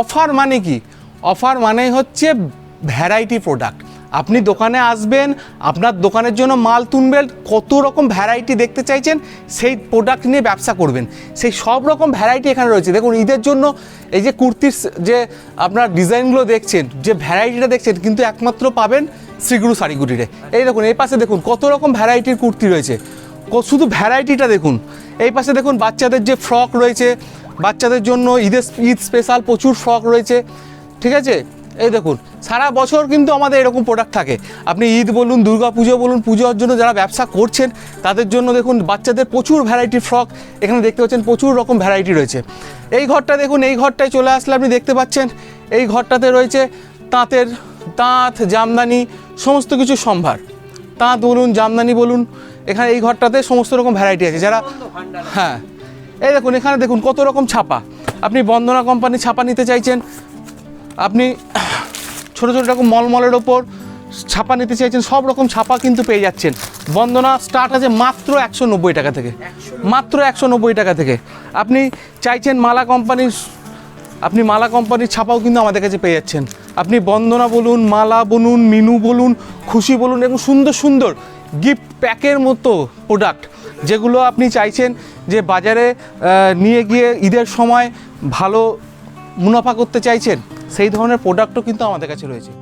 Offer মানে কি? Offer মানে হচ্ছে ভ্যারাইটি প্রোডাক্ট আপনি দোকানে আসবেন, আপনার দোকানের জন্য মাল তুলবেন, কত রকম ভ্যারাইটি দেখতে চাইছেন, সেই প্রোডাক্ট নিয়ে ব্যবসা করবেন। সেই সব রকম ভ্যারাইটি এখানে রয়েছে। দেখুন, ঈদের জন্য এই যে কুর্তির যে আপনার ডিজাইনগুলো দেখছেন, যে ভ্যারাইটিটা দেখছেন, কিন্তু একমাত্র পাবেন শ্রীগুরু শাড়িগুটিরে এই দেখুন, এই পাশে দেখুন, কত রকম ভ্যারাইটির কুর্তি রয়েছে। শুধু ভ্যারাইটিটা দেখুন। এই পাশে দেখুন, বাচ্চাদের যে ফ্রক রয়েছে বাচ্চাদের জন্য ঈদের ঈদ স্পেশাল প্রচুর ফ্রক রয়েছে। ঠিক আছে? এই দেখুন, সারা বছর কিন্তু আমাদের এরকম প্রোডাক্ট থাকে। আপনি ঈদ বলুন, দুর্গা পুজো বলুন পুজোর জন্য যারা ব্যবসা করছেন, তাদের জন্য দেখুন বাচ্চাদের প্রচুর ভ্যারাইটির ফ্রক এখানে দেখতে পাচ্ছেন প্রচুর রকম ভ্যারাইটি রয়েছে। এই ঘরটা দেখুন, এই ঘরটায় চলে আসলে আপনি দেখতে পাচ্ছেন, এই ঘরটাতে রয়েছে তাঁতের তাঁত, জামদানি, সমস্ত কিছু সম্ভার। তাঁত বলুন, জামদানি বলুন, এখানে এই ঘরটাতে সমস্ত রকম ভ্যারাইটি আছে। যারা হ্যাঁ। এই দেখুন, এখানে দেখুন কত রকম ছাপা। আপনি বন্দনা কোম্পানির ছাপা নিতে চাইছেন, আপনি ছোটো ছোটো রকম মলমলের ওপর ছাপা নিতে চাইছেন, সব রকম ছাপা কিন্তু পেয়ে যাচ্ছেন। বন্দনা স্টার্ট আছে মাত্র একশো নব্বই টাকা থেকে। মাত্র একশো নব্বই টাকা থেকে। আপনি চাইছেন মালা কোম্পানির, আপনি মালা কোম্পানির ছাপাও কিন্তু আমাদের কাছে পেয়ে যাচ্ছেন। আপনি বন্দনা বলুন, মালা বলুন, মিনু বলুন, খুশি বলুন এবং সুন্দর সুন্দর গিফট প্যাকের মতো প্রোডাক্ট যেগুলো আপনি চাইছেন যে বাজারে নিয়ে গিয়ে ঈদের সময় ভালো মুনাফা করতে চাইছেন, সেই ধরনের প্রোডাক্টও কিন্তু আমাদের কাছে রয়েছে।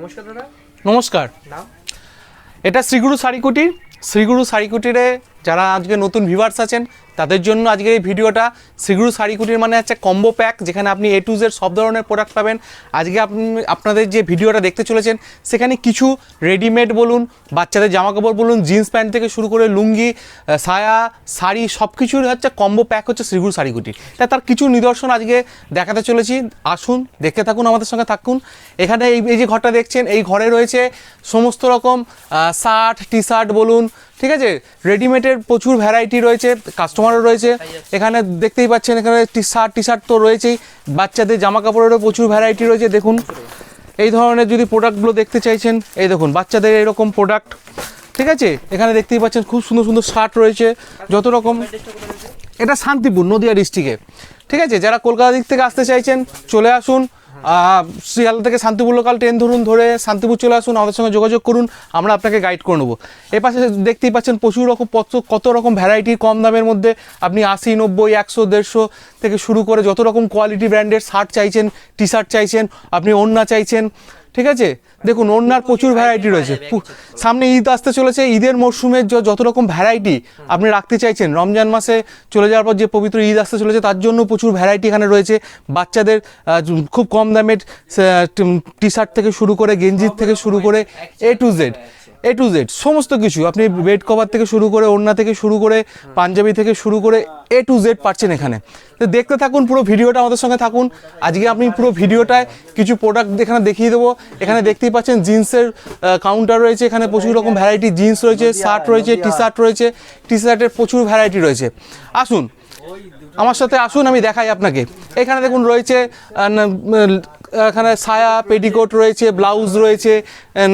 নমস্কার দাদা। নমস্কার। নাম? এটা শ্রীগুরু শাড়িকুটির শ্রীগুরু শাড়িকুটিরে যারা আজকে নতুন ভিভার্স আছেন, তাদের জন্য আজকের এই ভিডিওটা শ্রীগুরু শাড়িকুটির মানে হচ্ছে কম্বো প্যাক যেখানে আপনি এ টু জেড সব ধরনের প্রোডাক্ট পাবেন। আজকে আপনি, আপনাদের যে ভিডিওটা দেখতে চলেছেন, সেখানে কিছু রেডিমেড বলুন, বাচ্চাদের জামাকাপড় বলুন জিন্স প্যান্ট থেকে শুরু করে লুঙ্গি সায়া, শাড়ি সব কিছুর হচ্ছে কম্বো প্যাক হচ্ছে শ্রীগুরু শাড়িকুটি তাই তার কিছু নিদর্শন আজকে দেখাতে চলেছি। আসুন, দেখতে থাকুন, আমাদের সঙ্গে থাকুন। এখানে এই এই যে ঘরটা দেখছেন, এই ঘরে রয়েছে সমস্ত রকম শার্ট টি শার্ট বলুন ঠিক আছে? রেডিমেডের প্রচুর ভ্যারাইটি রয়েছে কাস্টমারও রয়েছে। এখানে দেখতেই পাচ্ছেন, এখানে টি শার্ট টি শার্ট তো রয়েছেই। বাচ্চাদের জামা কাপড়েরও প্রচুর ভ্যারাইটি রয়েছে, দেখুন। এই ধরনের যদি প্রোডাক্টগুলো দেখতে চাইছেন, এই দেখুন, বাচ্চাদের এরকম প্রোডাক্ট ঠিক আছে? এখানে দেখতেই পাচ্ছেন, খুব সুন্দর সুন্দর শার্ট রয়েছে। যত রকম এটা শান্তিপুর, নদিয়া ডিস্ট্রিক্টে ঠিক আছে? যারা কলকাতা দিক থেকে আসতে চাইছেন, চলে আসুন। শিয়ালদা থেকে শান্তিপুর লোকাল ট্রেন ধরুন ধরে শান্তিপুর চলে আসুন, আমাদের সঙ্গে যোগাযোগ করুন, আমরা আপনাকে গাইড করে নেব। এ পাশে দেখতেই পাচ্ছেন প্রচুর রকম কত রকম ভ্যারাইটি কম দামের মধ্যে আপনি আশি, নব্বই, একশো, দেড়শো থেকে শুরু করে যত রকম কোয়ালিটি ব্র্যান্ডের শার্ট চাইছেন টি শার্ট চাইছেন, আপনি ওড়না চাইছেন ঠিক আছে? দেখুন, ওড়নার প্রচুর ভ্যারাইটি রয়েছে। সামনে ঈদ আসতে চলেছে, ঈদের মরশুমের যত রকম ভ্যারাইটি আপনি রাখতে চাইছেন, রমজান মাসে চলে যাওয়ার পর যে পবিত্র ঈদ আসতে চলেছে, তার জন্য প্রচুর ভ্যারাইটি এখানে রয়েছে। বাচ্চাদের খুব কম দামের টি শার্ট থেকে শুরু করে, গেঞ্জির থেকে শুরু করে A to Z A to Z সমস্ত কিছু। আপনি বেড কভার থেকে শুরু করে, ওড়না থেকে শুরু করে, পাঞ্জাবি থেকে শুরু করে এ টু জেড পাচ্ছেন এখানে। তো দেখতে থাকুন, পুরো ভিডিওটা আমাদের সঙ্গে থাকুন। আজকে আপনি পুরো ভিডিওটায় কিছু প্রোডাক্ট এখানে দেখিয়ে দেবো। এখানে দেখতেই পাচ্ছেন জিন্সের কাউন্টার রয়েছে। এখানে প্রচুর রকম ভ্যারাইটি জিন্স রয়েছে শার্ট রয়েছে টি শার্ট রয়েছে। টি শার্টের প্রচুর ভ্যারাইটি রয়েছে। আসুন, আমার সাথে আসুন, আমি দেখাই আপনাকে। এখানে দেখুন, রয়েছে এখানে সায়া পেটিকোট রয়েছে ব্লাউজ রয়েছে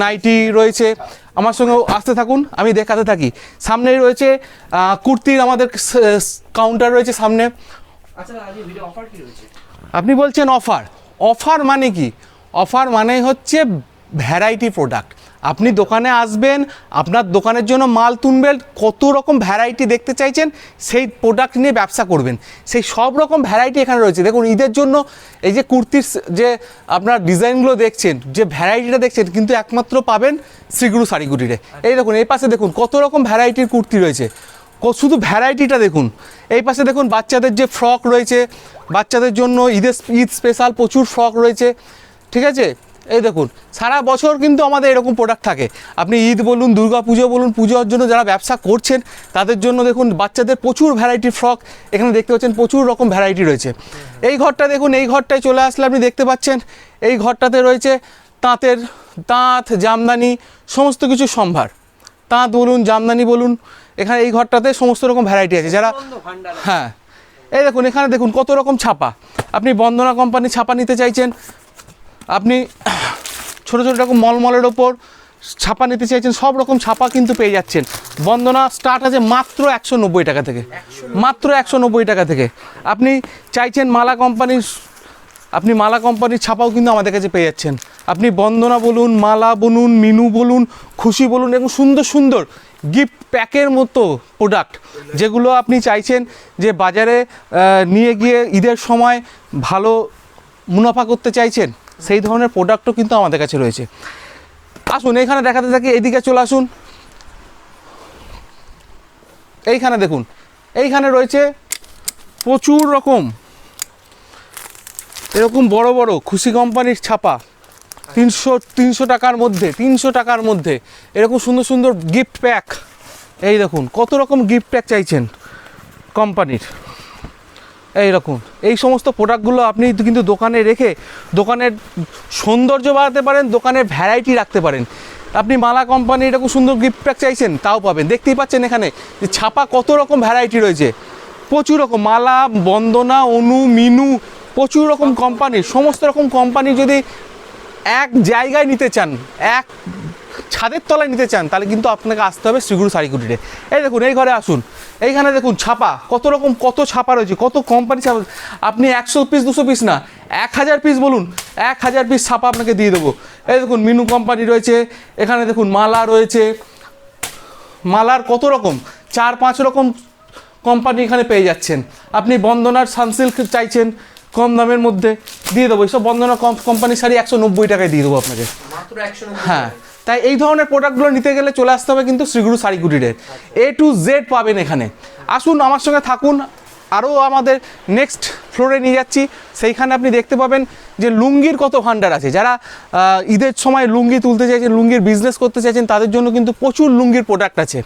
নাইটি রয়েছে। আমার সঙ্গে আসতে থাকুন আমি দেখাতে থাকি। সামনেই রয়েছে কুর্তির আমাদের কাউন্টার রয়েছে সামনে। আচ্ছা আপনি বলছেন অফার অফার মানে কি? অফার মানে হচ্ছে ভ্যারাইটি প্রোডাক্ট আপনি দোকানে আসবেন, আপনার দোকানের জন্য মাল তুলবেন, কত রকম ভ্যারাইটি দেখতে চাইছেন, সেই প্রোডাক্ট নিয়ে ব্যবসা করবেন। সেই সব রকম ভ্যারাইটি এখানে রয়েছে। দেখুন, ঈদের জন্য এই যে কুর্তির যে আপনার ডিজাইনগুলো দেখছেন, যে ভ্যারাইটিটা দেখছেন, কিন্তু একমাত্র পাবেন শ্রীগুরু শাড়িগুটিরে এই দেখুন, এই পাশে দেখুন, কত রকম ভ্যারাইটির কুর্তি রয়েছে। শুধু ভ্যারাইটিটা দেখুন। এই পাশে দেখুন, বাচ্চাদের যে ফ্রক রয়েছে, বাচ্চাদের জন্য ঈদের, ঈদ স্পেশাল প্রচুর ফ্রক রয়েছে। ঠিক আছে? এই দেখুন সারা বছর কিন্তু আমাদের এরকম প্রোডাক্ট থাকে। আপনি ঈদ বলুন দুর্গা পুজো বলুন পুজোর জন্য যারা ব্যবসা করছেন তাদের জন্য দেখুন বাচ্চাদের প্রচুর ভ্যারাইটি ফ্রক এখানে দেখতে পাচ্ছেন প্রচুর রকম ভ্যারাইটি রয়েছে। এই ঘরটা দেখুন এই ঘরটায় চলে আসলে আপনি দেখতে পাচ্ছেন এই ঘরটাতে রয়েছে তাঁতের তাঁত জামদানি সমস্ত কিছু সম্ভার। তাঁত বলুন জামদানি বলুন এখানে এই ঘরটাতে সমস্ত রকম ভ্যারাইটি আছে। যারা হ্যাঁ। এই দেখুন এখানে দেখুন কত রকম ছাপা। আপনি বন্দনা কোম্পানি ছাপা নিতে চাইছেন আপনি ছোটো ছোটো রকম মলমলের ওপর ছাপা নিতে চাইছেন, সব রকম ছাপা কিন্তু পেয়ে যাচ্ছেন। বন্দনা স্টার্ট আছে মাত্র একশো নব্বই টাকা থেকে। মাত্র একশো নব্বই টাকা থেকে। আপনি চাইছেন মালা কোম্পানির আপনি মালা কোম্পানির ছাপাও কিন্তু আমাদের কাছে পেয়ে যাচ্ছেন। আপনি বন্দনা বলুন, মালা বলুন, মিনু বলুন, খুশি বলুন এবং সুন্দর সুন্দর গিফট প্যাকের মতো প্রোডাক্ট যেগুলো আপনি চাইছেন যে বাজারে নিয়ে গিয়ে ঈদের সময় ভালো মুনাফা করতে চাইছেন। সেই ধরনের প্রোডাক্টও কিন্তু আমাদের কাছে রয়েছে। আসুন, এইখানে দেখাতে থাকি এদিকে চলে আসুন। এইখানে দেখুন, এইখানে রয়েছে প্রচুর রকম, এরকম বড় বড় খুশি কোম্পানির ছাপা, তিনশো তিনশো টাকার মধ্যে, তিনশো টাকার মধ্যে, এরকম সুন্দর সুন্দর গিফট প্যাক এই দেখুন, কত রকম গিফট প্যাক চাইছেন কোম্পানির। এই রকম। এই সমস্ত প্রোডাক্টগুলো আপনি কিন্তু দোকানে রেখে দোকানের সৌন্দর্য বাড়াতে পারেন, দোকানের ভ্যারাইটি রাখতে পারেন। আপনি মালা কোম্পানির এরকম সুন্দর গিফট প্যাক চাইছেন, তাও পাবেন। দেখতেই পাচ্ছেন এখানে যে ছাপা কত রকম ভ্যারাইটি রয়েছে। প্রচুর রকম মালা, বন্দনা, অনু, মিনু, প্রচুর রকম কোম্পানির সমস্ত রকম কোম্পানি যদি এক জায়গায় নিতে চান, এক ছাদের তলায় নিতে চান তাহলে কিন্তু আপনাকে আসতে হবে শ্রীগুরু শাড়িকুটিরে এই দেখুন এই ঘরে আসুন। এইখানে দেখুন ছাপা কত রকম কত ছাপা রয়েছে কত কোম্পানি ছাপা আপনি একশো পিস দুশো পিস না এক হাজার পিস বলুন এক হাজার পিস ছাপা আপনাকে দিয়ে দেবো। এই দেখুন মিনু কোম্পানি রয়েছে এখানে দেখুন মালা রয়েছে। মালার কত রকম চার পাঁচ রকম কোম্পানি এখানে পেয়ে যাচ্ছেন। আপনি বন্দনার সানসিল্ক চাইছেন কম দামের মধ্যে দিয়ে দেবো। এইসব বন্দনা কোম্পানির শাড়ি একশো নব্বই টাকায় দিয়ে দেবো আপনাকে। হ্যাঁ। তাই এই ধরনের প্রোডাক্টগুলো নিতে গেলে চলে আসতে হবে কিন্তু শ্রীগুরু শাড়িগুটিরে এ টু জেড পাবেন এখানে। আসুন আমার সঙ্গে থাকুন। আরও আমাদের নেক্সট ফ্লোরে নিয়ে যাচ্ছি। সেইখানে আপনি দেখতে পাবেন যে লুঙ্গির কত ভাণ্ডার আছে। যারা ঈদের সময় লুঙ্গি তুলতে চাইছেন লুঙ্গির বিজনেস করতে চাইছেন তাদের জন্য কিন্তু প্রচুর লুঙ্গির প্রোডাক্ট আছে।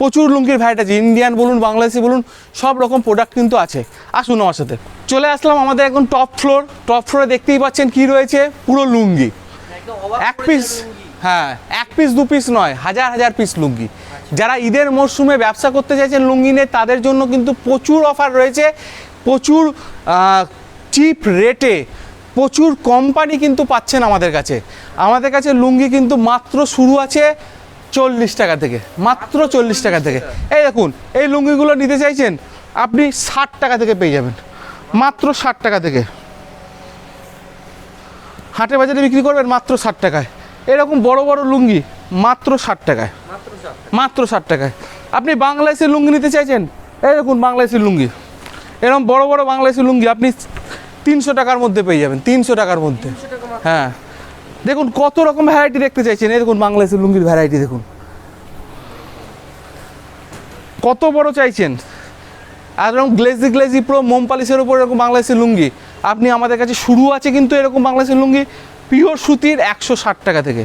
প্রচুর লুঙ্গির ভ্যারাইটি আছে। ইন্ডিয়ান বলুন বাংলাদেশি বলুন সব রকম প্রোডাক্ট কিন্তু আছে। আসুন আমার সাথে। চলে আসলাম আমাদের এখন টপ ফ্লোর টপ ফ্লোরে দেখতেই পাচ্ছেন কি রয়েছে? পুরো লুঙ্গি। এক পিস। হ্যাঁ এক পিস দু পিস নয়, হাজার হাজার পিস লুঙ্গি। যারা ঈদের মরশুমে ব্যবসা করতে চাইছেন লুঙ্গি নিয়ে, তাদের জন্য কিন্তু প্রচুর অফার রয়েছে। প্রচুর চিপ রেটে প্রচুর কোম্পানি কিন্তু পাচ্ছেন আমাদের কাছে। আমাদের কাছে লুঙ্গি কিন্তু মাত্র শুরু আছে চল্লিশ টাকা থেকে, মাত্র চল্লিশ টাকা থেকে। এই দেখুন, এই লুঙ্গিগুলো নিতে চাইছেন, আপনি ষাট টাকা থেকে পেয়ে যাবেন। মাত্র ষাট টাকা থেকে। হাটে বাজারে বিক্রি করবেন মাত্র ষাট টাকায়। এরকম বড় বড় লুঙ্গি মাত্র ষাট টাকায়। মাত্র ষাট টাকায়। আপনি বাংলাদেশের লুঙ্গি নিতে চাইছেন? এই দেখুন বাংলাদেশের লুঙ্গি। এরকম বড় বড় বাংলাদেশের লুঙ্গি আপনি তিনশো টাকার মধ্যে পেয়ে যাবেন তিনশো টাকার মধ্যে। হ্যাঁ। দেখুন কত রকম ভ্যারাইটি দেখতে চাইছেন? এই দেখুন বাংলাদেশের লুঙ্গির ভ্যারাইটি দেখুন। কত বড় চাইছেন? আর এরকম গ্লেজি গ্লেজি পুরো মোম পালিশের উপর এরকম বাংলাদেশের লুঙ্গি। আপনি আমাদের কাছে শুরু আছে কিন্তু এরকম বাংলাদেশের লুঙ্গি। পিওর সুতির একশো ষাট টাকা থেকে।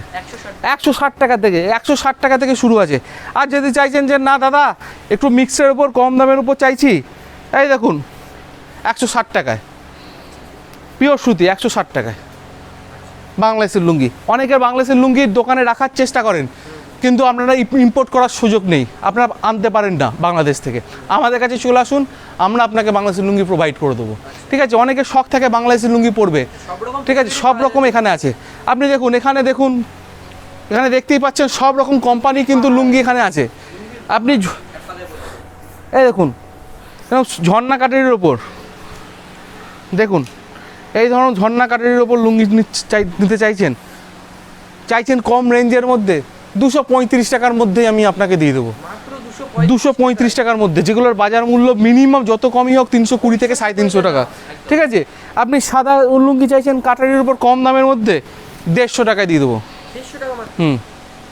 একশো ষাট। টাকা থেকে একশো ষাট টাকা থেকে শুরু আছে। আর যদি চাইছেন যে না দাদা একটু মিক্সের উপর কম দামের উপর চাইছি এই দেখুন একশো ষাট টাকায়। পিওর সুতি একশো ষাট টাকায়। বাংলাদেশের লুঙ্গি। অনেকে বাংলাদেশের লুঙ্গির দোকানে রাখার চেষ্টা করেন। কিন্তু আপনারা ইম্পোর্ট করার সুযোগ নেই। আপনারা আনতে পারেন না বাংলাদেশ থেকে। আমাদের কাছে চলে আসুন, আমরা আপনাকে বাংলাদেশের লুঙ্গি প্রোভাইড করে দেবো। ঠিক আছে? অনেকে শখ থাকে বাংলাদেশের লুঙ্গি পরবে। ঠিক আছে? সব রকম এখানে আছে। আপনি দেখুন, এখানে দেখুন, এখানে দেখতেই পাচ্ছেন সব রকম কোম্পানি কিন্তু লুঙ্গি এখানে আছে। আপনি এই দেখুন ঝর্ণা কাটারির ওপর দেখুন, এই ধরুন ঝর্ণা কাটারির ওপর লুঙ্গি নিতে চাইছেন। চাইছেন কম রেঞ্জের মধ্যে। দুশো পঁয়ত্রিশ টাকার মধ্যেই আমি আপনাকে দিয়ে দেবো। দুশো পঁয়ত্রিশ টাকার মধ্যে যেগুলোর বাজার মূল্য মিনিমাম যত কমই হোক তিনশো কুড়ি থেকে সাড়ে তিনশো টাকা। ঠিক আছে? আপনি সাদা লুঙ্গি চাইছেন কাটারির উপর কম দামের মধ্যে দেড়শো টাকায় দিয়ে দেবো। হুম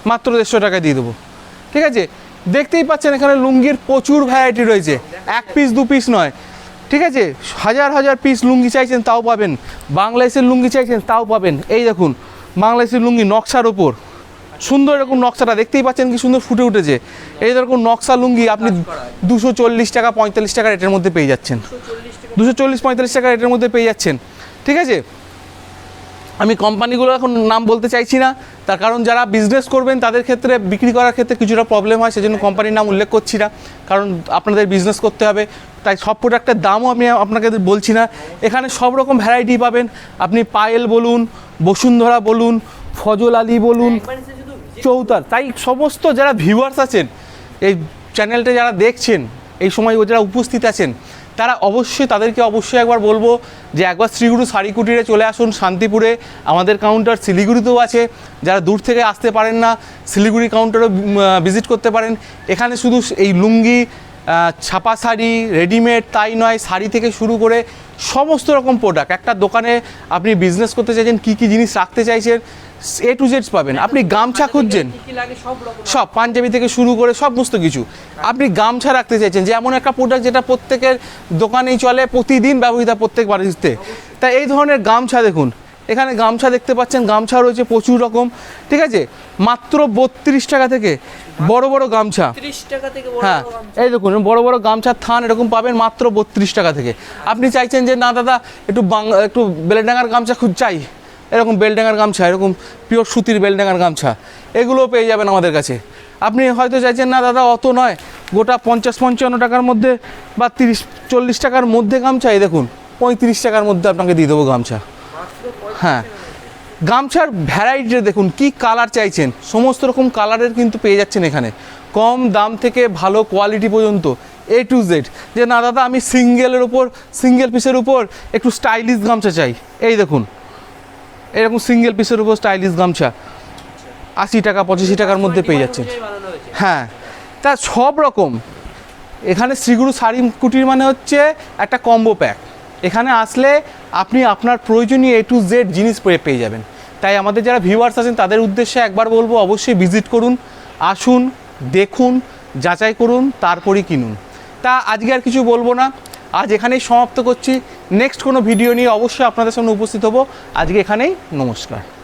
মাত্র দেড়শো টাকায় দিয়ে দেবো। ঠিক আছে? দেখতেই পাচ্ছেন এখানে লুঙ্গির প্রচুর ভ্যারাইটি রয়েছে। এক পিস দু পিস নয়। ঠিক আছে? হাজার হাজার পিস লুঙ্গি চাইছেন তাও পাবেন। বাংলাদেশের লুঙ্গি চাইছেন তাও পাবেন। এই দেখুন বাংলাদেশের লুঙ্গি নকশার ওপর সুন্দর এরকম নকশাটা দেখতেই পাচ্ছেন কি সুন্দর ফুটে উঠেছে। এই রকম নকশা লুঙ্গি আপনি দুশো চল্লিশ টাকা পঁয়তাল্লিশ টাকা রেটের মধ্যে পেয়ে যাচ্ছেন। দুশো চল্লিশ দুশো চল্লিশ পঁয়তাল্লিশ টাকা রেটের মধ্যে পেয়ে যাচ্ছেন। ঠিক আছে? আমি কোম্পানিগুলো এখন নাম বলতে চাইছি না। তার কারণ যারা বিজনেস করবেন তাদের ক্ষেত্রে বিক্রি করার ক্ষেত্রে কিছুটা প্রবলেম হয় সেজন্য কোম্পানির নাম উল্লেখ করছি না। কারণ আপনাদের বিজনেস করতে হবে। তাই সব প্রোডাক্টের দামও আমি আপনাকে বলছি না। এখানে সব রকম ভ্যারাইটি পাবেন। আপনি পায়েল বলুন বসুন্ধরা বলুন ফজল আলী বলুন চৌতার। তাই সমস্ত যারা ভিউয়ার্স আছেন, এই চ্যানেলটা যারা দেখছেন, এই সময় যারা উপস্থিত আছেন, তারা অবশ্যই তাদেরকে অবশ্যই একবার বলব যে একবার শ্রীগুরু শাড়ি কুটিরে চলে আসুন শান্তিপুরে। আমাদের কাউন্টার শিলিগুড়িতেও আছে। যারা দূর থেকে আসতে পারেন না, শিলিগুড়ি কাউন্টারও ভিজিট করতে পারেন। এখানে শুধু এই লুঙ্গি ছাপা শাড়ি রেডিমেড তাই নয়, শাড়ি থেকে শুরু করে সমস্ত রকম প্রোডাক্ট একটা দোকানে আপনি বিজনেস করতে চাইছেন, কী কী জিনিস রাখতে চাইছেন এ টু জেডস পাবেন। আপনি গামছা খুঁজছেন। সব সব পাঞ্জাবি থেকে শুরু করে সমস্ত কিছু। আপনি গামছা রাখতে চাইছেন যে এমন একটা প্রোডাক্ট যেটা প্রত্যেকের দোকানেই চলে প্রতিদিন ব্যবহৃত প্রত্যেক বাড়িতে। তাই এই ধরনের গামছা দেখুন। এখানে গামছা দেখতে পাচ্ছেন। গামছা রয়েছে প্রচুর রকম। ঠিক আছে? মাত্র বত্রিশ টাকা থেকে বড় বড় গামছা। ত্রিশ টাকা থেকে হ্যাঁ। এই দেখুন বড় বড় গামছার থান এরকম পাবেন মাত্র বত্রিশ টাকা থেকে। আপনি চাইছেন যে না দাদা একটু বাংলা একটু বেলডাঙ্গার গামছা খুব চাই। এরকম বেলডাঙ্গার গামছা, এরকম পিওর সুতির বেলডাঙ্গার গামছা, এগুলোও পেয়ে যাবেন আমাদের কাছে। আপনি হয়তো চাইছেন, না দাদা, অত নয়। গোটা পঞ্চাশ পঞ্চান্ন টাকার মধ্যে বা তিরিশ, চল্লিশ টাকার মধ্যে গামছা, এই দেখুন, পঁয়ত্রিশ টাকার মধ্যে আপনাকে দিয়ে দেবো গামছা। হ্যাঁ। গামছার ভ্যারাইটি দেখুন, কি কালার চাইছেন? সমস্ত রকম কালারের কিন্তু পেয়ে যাচ্ছেন এখানে। কম দাম থেকে ভালো কোয়ালিটি পর্যন্ত এ টু জেড যে, না দাদা, আমি সিঙ্গেলের উপর, সিঙ্গেল পিসের উপর একটু স্টাইলিশ গামছা চাই। এই দেখুন এরকম সিঙ্গেল পিসের উপর স্টাইলিশ গামছা। আশি টাকা, পঁচাশি টাকার মধ্যে পেয়ে যাচ্ছেন। হ্যাঁ তা সব রকম। এখানে শ্রীগুরু শাড়ি কুটির মানে হচ্ছে একটা কম্বো প্যাক এখানে আসলে আপনি আপনার প্রয়োজনীয় এ টু জেড জিনিস পেয়ে যাবেন। তাই আমাদের যারা ভিউয়ার্স আছেন, তাদের উদ্দেশ্যে একবার বলব, অবশ্যই ভিজিট করুন, আসুন, দেখুন, যাচাই করুন, তারপরই কিনুন। তা আজকে আর কিছু বলব না। আজ এখানেই সমাপ্ত করছি। নেক্সট কোনো ভিডিও নিয়ে অবশ্যই আপনাদের সামনে উপস্থিত হব। আজকে এখানেই নমস্কার।